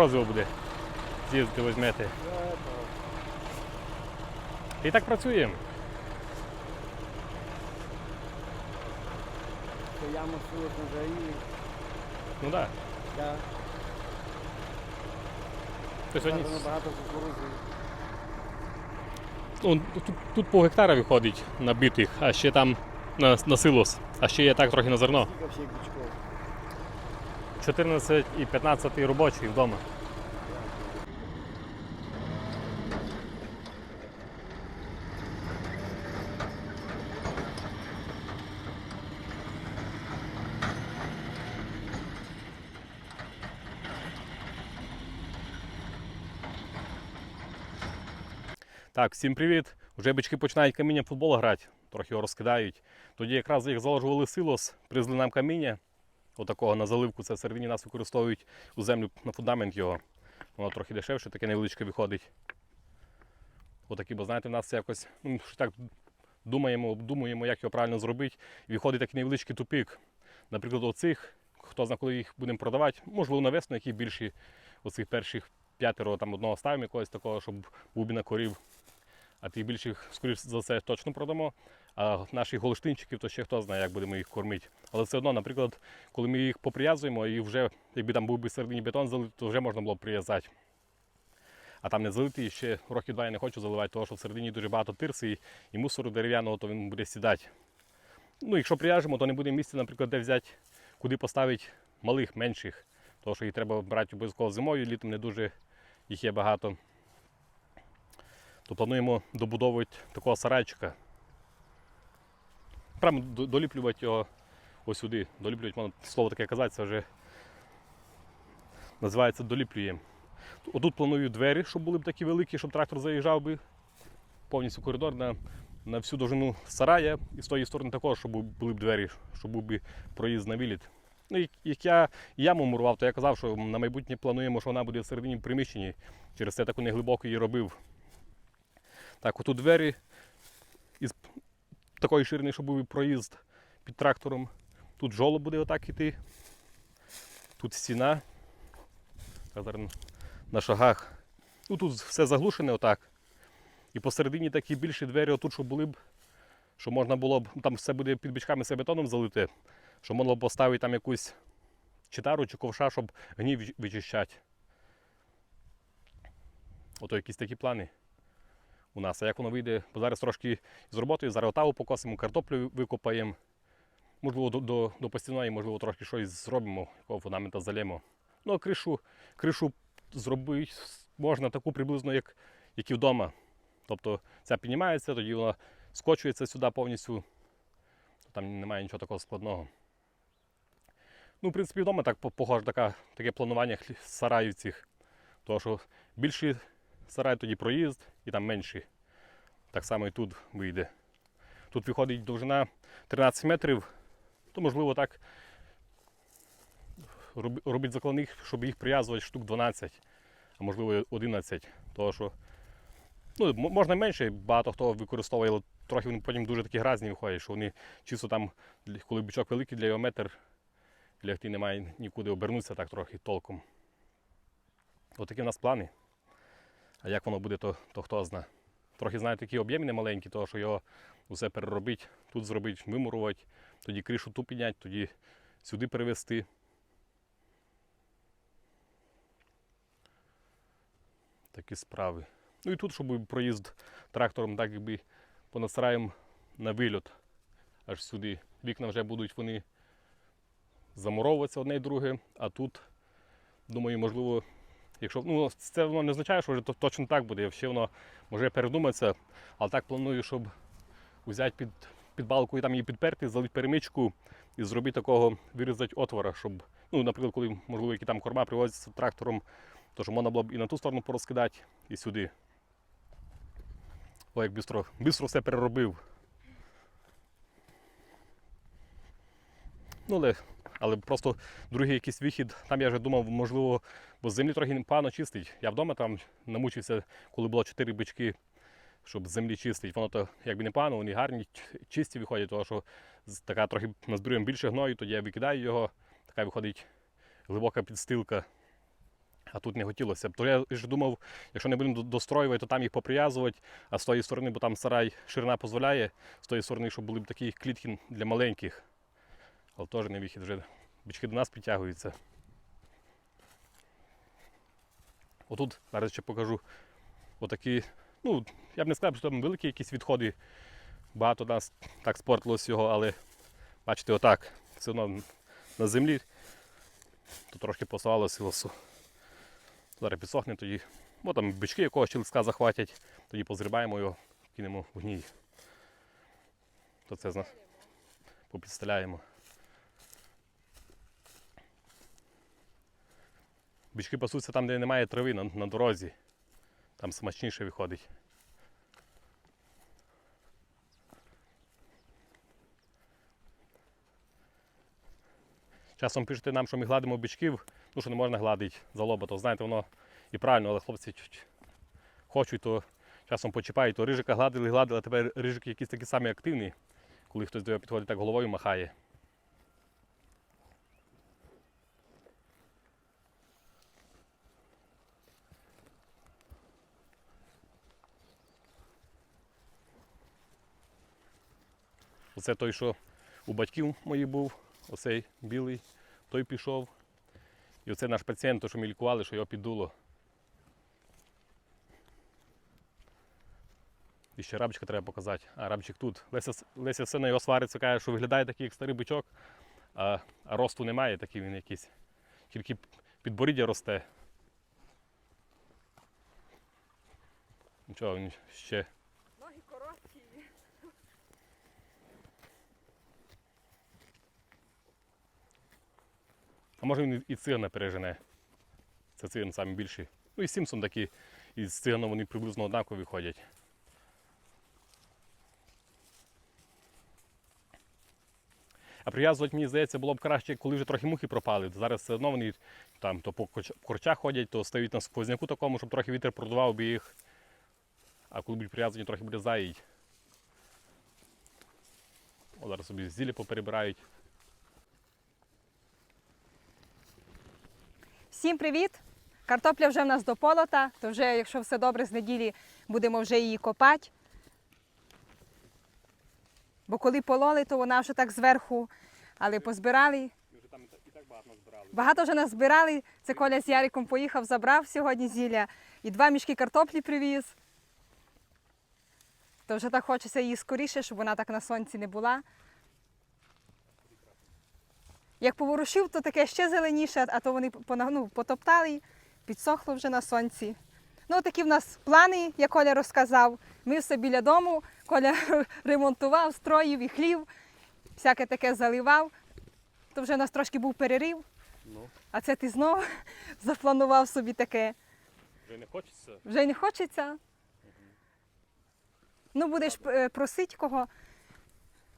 морозиво буде. З'їздити візьмете. І так працюємо. Сует на заїлі. Ну так. Да. Да. То сьогодні багато кукурузи. ну, тут, тут по гектара виходить набитих, а ще там на, на силос, а ще є так трохи на зерно. Скільки. 14 і 15 робочий вдома. Так, всім привіт. Вже бички починають каміння футбол грати, трохи його розкидають. Тоді якраз їх заложували силос, привезли нам каміння, отакого на заливку. Це всередині нас використовують у землю на фундамент його. Воно трохи дешевше, таке невеличке виходить. Отакі, бо знаєте, в нас це якось ну, так думаємо, обдумуємо, як його правильно зробити. І виходить такий невеличкий тупик. Наприклад, оцих, хто знає, коли їх будемо продавати, можливо, на весну, які більші оцих перших п'ятеро там одного ставимо якогось такого, щоб був на корів. А тих більших, скоріш за все, точно продамо. А наших голштинчиків, то ще хто знає, як будемо їх кормити. Але все одно, наприклад, коли ми їх поприв'язуємо і вже, якби там був би середині бетон залитий, то вже можна було б прив'язати. А там не залитий, ще роки два я не хочу заливати, тому що всередині дуже багато тирси і, і мусору дерев'яного, то він буде сідати. Ну, якщо прив'яжемо, то не буде місця, наприклад, де взяти, куди поставити малих, менших. Тому що їх треба брати обов'язково зимою, літом не дуже їх є багато. То плануємо добудовувати такого сарайчика. Прямо доліплювати його ось сюди. Доліплювати, можна слово таке казати, вже називається доліплюємо. Отут планую двері, щоб були б такі великі, щоб трактор заїжджав би повністю коридор на, на всю довжину сарая. І з тої сторони також, щоб були б двері, щоб був би проїзд на виліт. Ну, як, я яму мурував, то я казав, що на майбутнє плануємо, що вона буде в приміщенні. Через це таку неглибоко її робив. Так, отут двері такої ширини, щоб був проїзд під трактором. Тут жолоб буде отак іти. Тут стіна. Зараз на шагах. Ну, тут все заглушене отак. І посередині такі більші двері, отут, щоб були б, що можна було б, там все буде під бичками все бетоном залите, що можна б поставити там якусь чи тару, чи ковша, щоб гнів вичищати. Ото якісь такі плани у нас. А як воно вийде, бо зараз трошки з роботою, зараз отаву покосимо, картоплю викопаємо. Можливо, до, до, до постійної, можливо, трошки щось зробимо, якого фундамента залємо. Ну, а кришу, кришу зробити можна таку приблизно, як, як і вдома. Тобто ця піднімається, тоді вона скочується сюди повністю. Там немає нічого такого складного. Ну, в принципі, вдома так похоже така, таке планування сараїв цих. Тому що більший сарай тоді проїзд і там менший. Так само і тут вийде. Тут виходить довжина 13 метрів, то можливо так роб- робити закладних, щоб їх прив'язувати штук 12, а можливо 11. Тому що ну, можна менше, багато хто використовує, трохи вони потім дуже такі гразні виходять, що вони чисто там, коли бичок великий для його метр, лягти немає нікуди обернутися так трохи толком. Отакі в нас плани. А як воно буде, то, то хто зна. Трохи знаю, такі об'єми не маленькі, того що його усе переробити, тут зробити, вимурувати, тоді кришу ту підняти, тоді сюди перевести. Такі справи. Ну і тут, щоб проїзд трактором, так якби понасраєм на вильот аж сюди. Вікна вже будуть вони замуровуватися одне і друге, а тут, думаю, можливо, якщо ну, це воно не означає, що вже то- точно так буде, ще воно може передуматися, але так планую, щоб взяти під, під балку і там її підперти, залити перемичку і зробити такого, вирізати отвора, щоб, ну, наприклад, коли, можливо, які там корма привозяться трактором, то щоб можна було б і на ту сторону порозкидати, і сюди. О, як бистро, бистро все переробив. Ну, але, але просто другий якийсь вихід, там я вже думав, можливо, бо з землі трохи погано чистить. Я вдома там намучився, коли було 4 бички, щоб землі чистить. Воно то якби не погано, вони гарні, чисті виходять, тому що така трохи назбирюємо більше гною, тоді я викидаю його, така виходить глибока підстилка. А тут не хотілося б. То я ж думав, якщо не будемо достроювати, то там їх поприв'язувати, а з тої сторони, бо там сарай ширина дозволяє, з тої сторони, щоб були б такі клітки для маленьких. Але теж не вихід, вже бички до нас підтягуються. Отут зараз ще покажу отакі, ну, я б не сказав, що там великі якісь відходи. Багато нас так спортилось його, але бачите, отак, все одно на землі. Тут трошки посувало силосу. Зараз підсохне тоді. Бо там бички якогось лиска захватять, тоді позрібаємо його, кинемо в гній. То це з нас попідстеляємо. Бички пасуться там, де немає трави на, на дорозі. Там смачніше виходить. Часом пишете нам, що ми гладимо бичків, ну що не можна гладити за лоботом. Знаєте, воно і правильно, але хлопці хочуть, то часом почіпають, то рижика гладили, гладили, а тепер рижики якісь такі самі активні, коли хтось до нього підходить, так головою махає. Оце той, що у батьків моїх був, оцей білий, той пішов. І оце наш пацієнт, той, що ми лікували, що його піддуло. І ще рабчика треба показати. А рабчик тут. Леся, Леся все на його свариться, каже, що виглядає такий, як старий бичок, а, а росту немає, такий він якийсь. Тільки підборіддя росте. Нічого, він ще А може він і цигана пережене. Це циган самі більші. Ну і Сімсон такі, і з циганом вони приблизно однакові ходять. А прив'язувати, мені здається, було б краще, коли вже трохи мухи пропали. Зараз все одно вони там то по корчах ходять, то стають на сквозняку такому, щоб трохи вітер продував би їх. А коли будуть прив'язані, трохи буде заїть. О, зараз собі зілля поперебирають. Всім привіт! Картопля вже в нас до полота, то вже, якщо все добре, з неділі будемо вже її копати. Бо коли пололи, то вона вже так зверху, але позбирали. Багато. Багато вже назбирали. Це Коля з Яриком поїхав, забрав сьогодні зілля і два мішки картоплі привіз. То вже так хочеться її скоріше, щоб вона так на сонці не була. Як поворушив, то таке ще зеленіше, а то вони ну, потоптали, підсохло вже на сонці. Ну, такі в нас плани, як Коля розказав. Ми все біля дому, Коля ремонтував, строїв і хлів, всяке таке заливав. То вже у нас трошки був перерив. Ну, А це ти знов запланував собі таке. вже не хочеться. Вже не хочеться. Ну, будеш е, просити кого,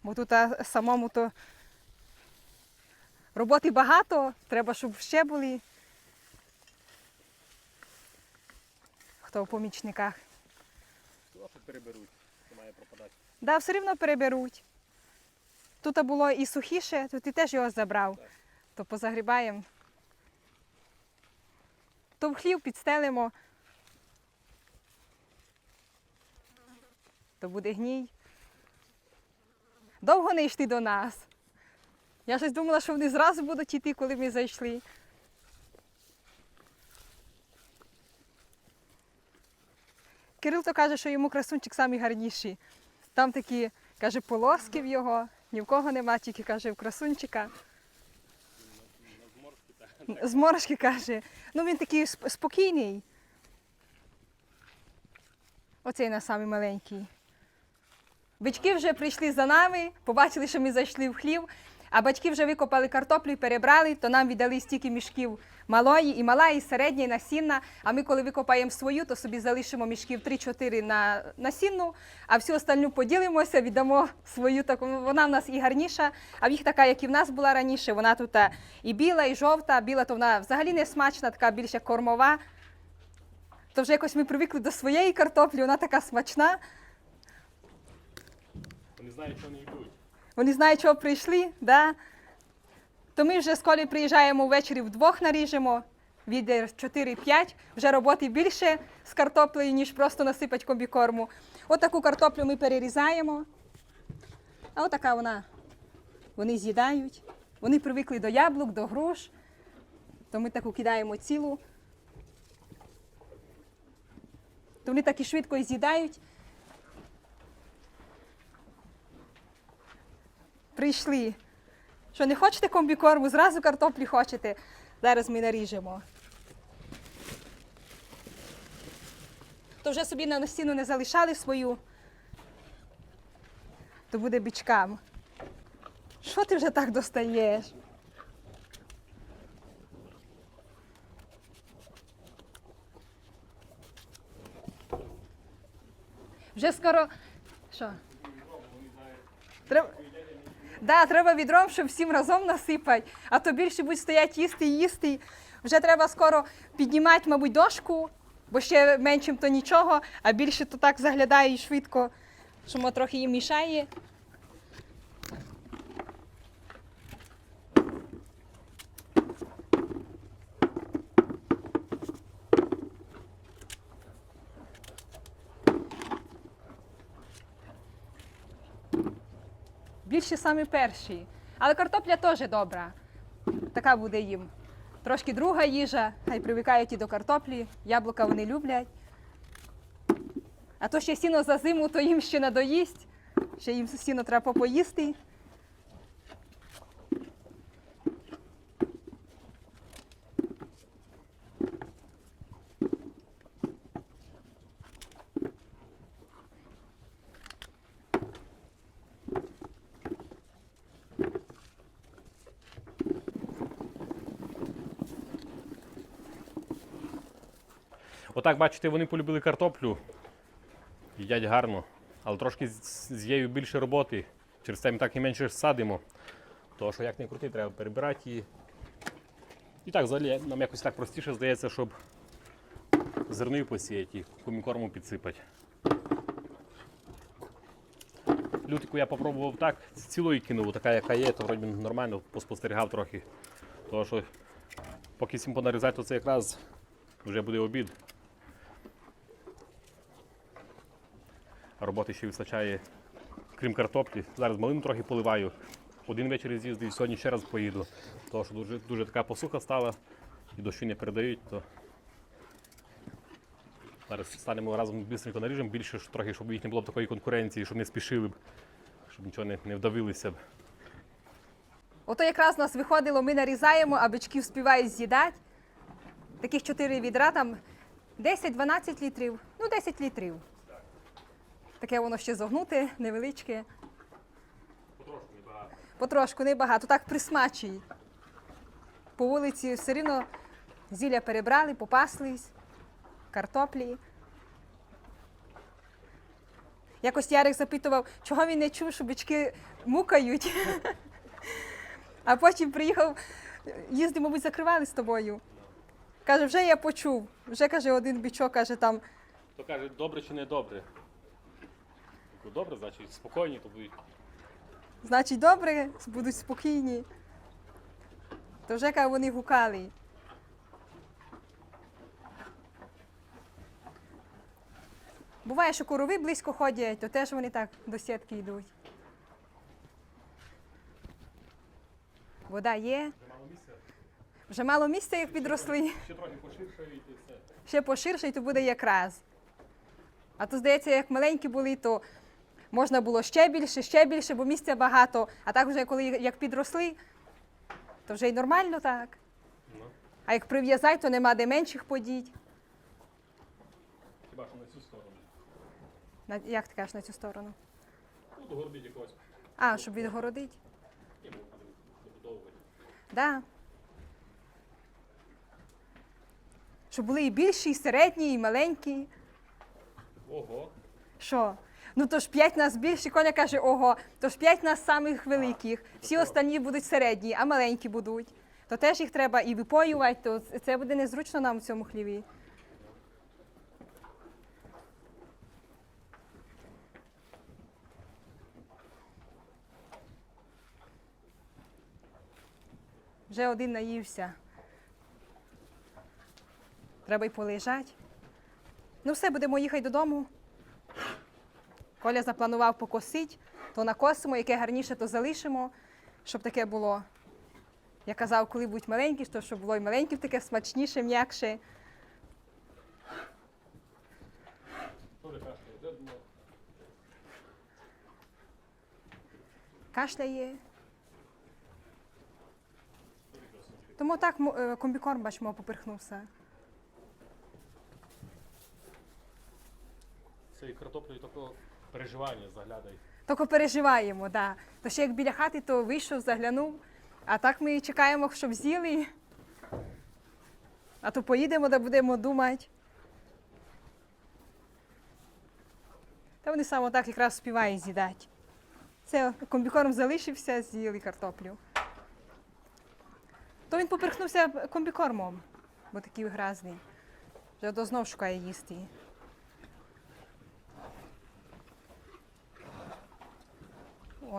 бо тут самому то роботи багато, треба, щоб ще були. Хто в помічниках. Що переберуть, що має пропадати. Да, все рівно переберуть. Тут було і сухіше, то ти теж його забрав. Так. То позагрібаємо. То в хлів підстелимо. То буде гній. Довго не йшли до нас. Я щось думала, що вони зразу будуть йти, коли ми зайшли. Кирил то каже, що йому красунчик самий гарніший. Там такі, каже, полоски в його, ні в кого нема, тільки каже, в красунчика. Зморшки каже. Ну він такий спокійний. Оцей на самий маленький. Батьки вже прийшли за нами, побачили, що ми зайшли в хлів, а батьки вже викопали картоплю і перебрали, то нам віддали стільки мішків малої, і мала, і середня, і насінна. А ми, коли викопаємо свою, то собі залишимо мішків 3-4 на насінну, а всю остальну поділимося, віддамо свою таку. Вона в нас і гарніша, а в їх така, як і в нас була раніше. Вона тут і біла, і жовта. Біла то вона взагалі не смачна, така більше кормова. То вже якось ми привикли до своєї картоплі, вона така смачна. Вони знають, що вони йдуть. Вони знають, чого прийшли, да? то ми вже з Колею приїжджаємо ввечері вдвох наріжемо, відер 4-5, вже роботи більше з картоплею, ніж просто насипати комбікорму. Отаку картоплю ми перерізаємо. А отака вона. Вони з'їдають. Вони привикли до яблук, до груш. То ми таку кидаємо цілу. То вони так і швидко і з'їдають. Прийшли. Що не хочете комбікорму, зразу картоплі хочете. Зараз ми наріжемо. То вже собі на стіну не залишали свою, то буде бичкам. Що ти вже так достаєш? Вже скоро. Що? Треба... Да, треба відром, щоб всім разом насипати, а то більше будуть стоять їсти, їсти. Вже треба скоро піднімати, мабуть, дошку, бо ще меншим то нічого, а більше то так заглядає і швидко, що мо трохи їм мішає. Більше самі перші. Але картопля теж добра. Така буде їм. Трошки друга їжа, хай привикають і до картоплі. Яблука вони люблять. А то ще сіно за зиму, то їм ще надоїсть. Ще їм сіно треба поїсти. Отак, бачите, вони полюбили картоплю. Їдять гарно, але трошки з її більше роботи. Через це ми так і менше садимо. Тому що як не крути, треба перебирати її. І так, взагалі, нам якось так простіше здається, щоб зерною посіяти і комікорму підсипати. Лютику я попробував так, цілою кинув, така яка є, то вроді нормально поспостерігав трохи. Тому що поки всім понарізати, то це якраз вже буде обід. Роботи ще вистачає, крім картоплі. Зараз малину трохи поливаю. Один вечір з'їздив, сьогодні ще раз поїду. Тому що дуже, дуже така посуха стала і дощі не передають, то зараз станемо разом бистренько наріжемо більше, трохи, щоб їх не було такої конкуренції, щоб не спішили б, щоб нічого не, не вдавилися б. Ото якраз у нас виходило, ми нарізаємо, а бички вспівають з'їдати. Таких 4 відра, там 10-12 літрів, ну 10 літрів. Таке воно ще зогнуте, невеличке. Потрошку небагато. Потрошку небагато, так присмачує. По вулиці все рівно зілля перебрали, попаслись, картоплі. Якось Ярик запитував, чого він не чув, що бички мукають. А потім приїхав, їзди, мабуть, закривали з тобою. Каже, вже я почув. Вже каже, один бичок, каже там. То каже, добре чи не добре? Кажу, Добре, значить, спокійні, то будуть. Значить, добре, будуть спокійні. То вже каже, вони гукали. Буває, що корови близько ходять, то теж вони так до сітки йдуть. Вода є. Вже мало місця, як підросли. Ще трохи поширшають і все. Ще поширше, і то буде якраз. А то, здається, як маленькі були, то можна було ще більше, ще більше, бо місця багато. А так вже коли як підросли, то вже й нормально так. Ну, А як прив'язати, то нема де менших подіть. хіба що на цю сторону. На, як ти кажеш на цю сторону? Ну, догорбіть якогось. А, щоб відгородити. І будемо добудовувати. Да. Щоб були і більші, і середні, і маленькі. Ого. Що? Ну то ж п'ять нас більші, Коля каже, ого, то ж п'ять нас самих великих. Всі останні будуть середні, а маленькі будуть. То теж їх треба і випоювати, то це буде незручно нам у цьому хліві. Вже один наївся. Треба й полежати. Ну все, будемо їхати додому. Коля запланував покосити, то накосимо, яке гарніше, то залишимо, щоб таке було. Я казав, коли будуть маленькі, то щоб було і маленьким таке смачніше, м'якше. Кашляє. Тому так е, комбікорм, бачимо, поперхнувся. Цією картоплею такого переживання заглядай. Тільки переживаємо, да. То ще як біля хати, то вийшов, заглянув. А так ми чекаємо, щоб з'їли. А то поїдемо, да будемо думати. Та вони саме так якраз співають з'їдати. Це комбікорм залишився, з'їли картоплю. То він поперхнувся комбікормом, бо такий грязний. Вже до знов шукає їсти.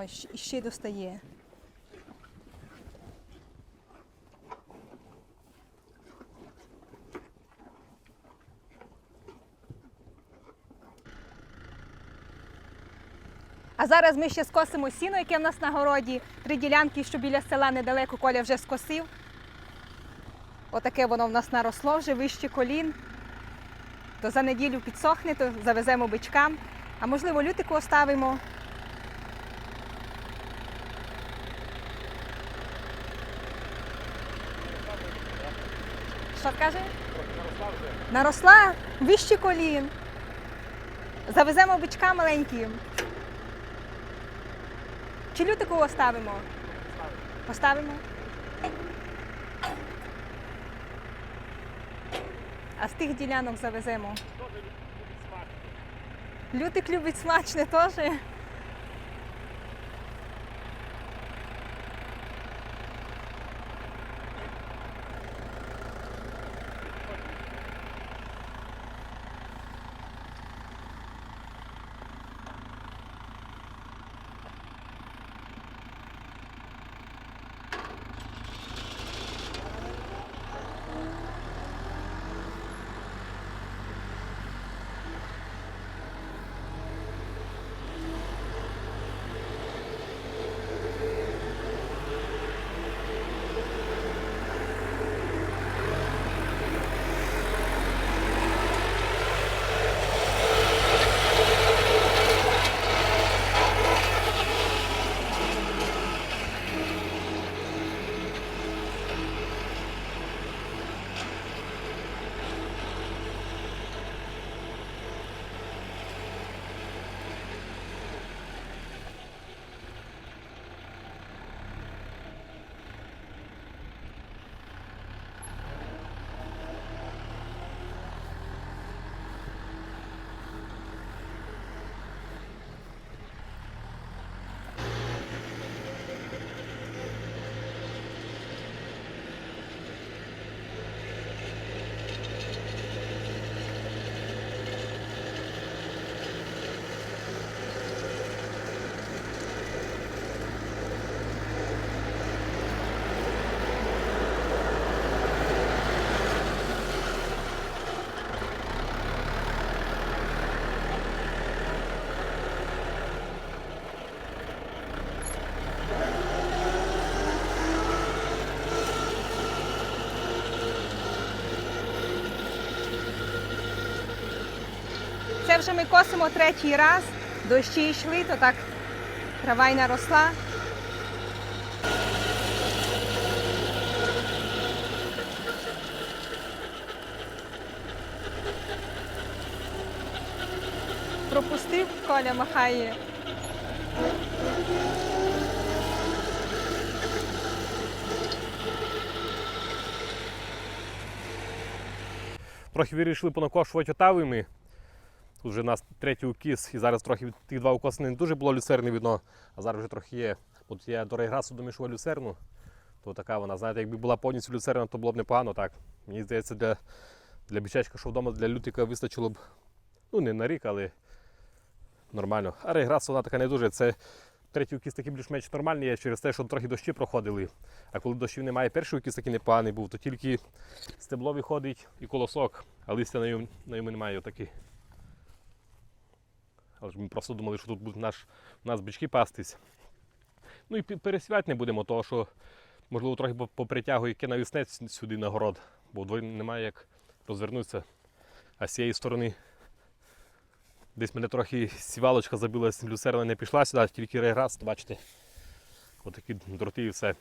Щ- і ще достає. А зараз ми ще скосимо сіно, яке в нас на городі. Три ділянки, що біля села недалеко Коля вже скосив. Отаке воно в нас наросло вже вище колін. То за неділю підсохне, то завеземо бичкам. А можливо, лютику оставимо. Що каже? Наросла вище колін. Завеземо бичка маленьким. Чи лютику оставимо? Поставимо. А з тих ділянок завеземо. Лютик любить смачне теж. Вже ми косимо третій раз. Дощі йшли, то так трава й наросла. Пропустив, Коля махає. Трохи вирішили понакошувати отавими. Тут вже у нас третій укіс, і зараз трохи тих два укоси не дуже було люцерни видно, а зараз вже трохи є. От я до реграсу домішував люцерну, то така вона, знаєте, якби була повністю люцерна, то було б непогано так. Мені здається, для, для бічечка, що вдома для лютика вистачило б, ну не на рік, але нормально. А реграс вона така не дуже. Це третій укіс такий більш-менш нормальний є через те, що трохи дощі проходили. А коли дощів немає, перший укіс такий непоганий був, то тільки стебло виходить і колосок, а листя на ньому немає отакі. Але ж ми просто думали, що тут будуть наш, нас бички пастись. Ну і пересівати не будемо, того що можливо трохи по- попритягує яке навіснець сюди на город, бо вдвоє немає як розвернутися. А з цієї сторони десь мене трохи сівалочка забилась, люцерна не пішла сюди, тільки реграс, бачите. Отакі дроти і все.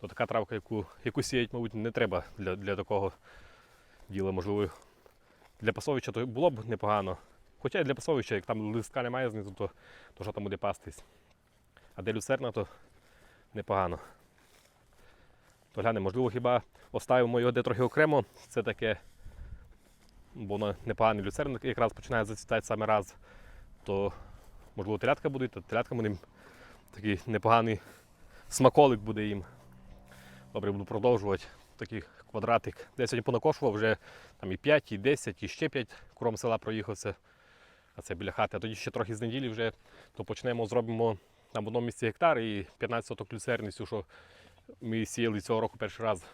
То така травка, яку, яку сіять, мабуть, не треба для, для такого діла. Можливо, для пасовища то було б непогано. Хоча і для пасовища, як там листка немає знизу, то, то що там буде пастись. А де люцерна, то непогано. То глянемо, можливо, хіба оставимо його де трохи окремо. Це таке, бо воно непоганий люцерн якраз починає зацвітати саме раз. То можливо телятка буде, то телятка будемо такий непоганий смаколик буде їм. Добре, буду продовжувати. Такий квадратик. Де я сьогодні понакошував вже там і 5, і 10, і ще 5 кром села проїхався. А це біля хати. А тоді ще трохи з неділі вже то почнемо, зробимо там в одному місці гектар і 15 соток люцерницю, що ми сіяли цього року перший раз.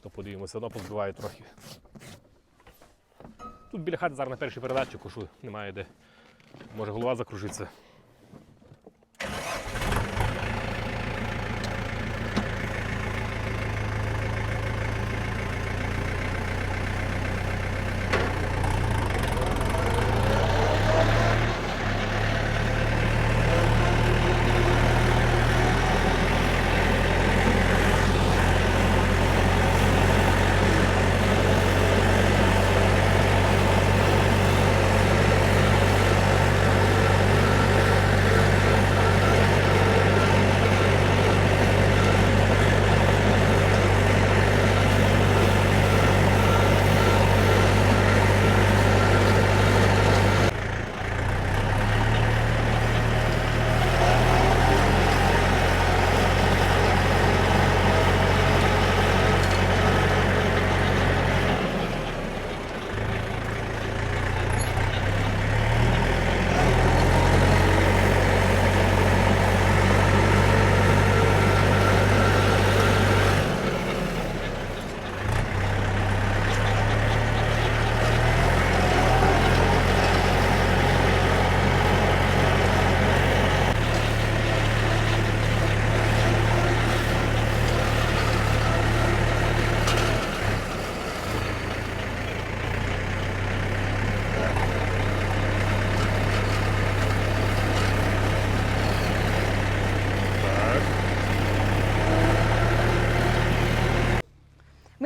То подивимося, воно позбиває трохи. Тут біля хати зараз на першій передачі кошу немає де. Може голова закружиться.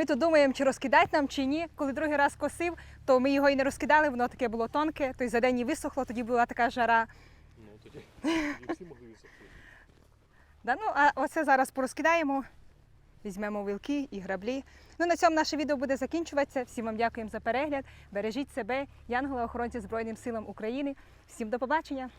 Ми тут думаємо, чи розкидати нам, чи ні. Коли другий раз косив, то ми його і не розкидали, воно таке було тонке, то й за день і висохло, тоді була така жара. Ну, тоді всі могли висохнути. Да, ну, а оце зараз порозкидаємо, візьмемо вилки і граблі. Ну, на цьому наше відео буде закінчуватися. Всім вам дякуємо за перегляд. Бережіть себе, янголи охоронці Збройним силам України. Всім до побачення!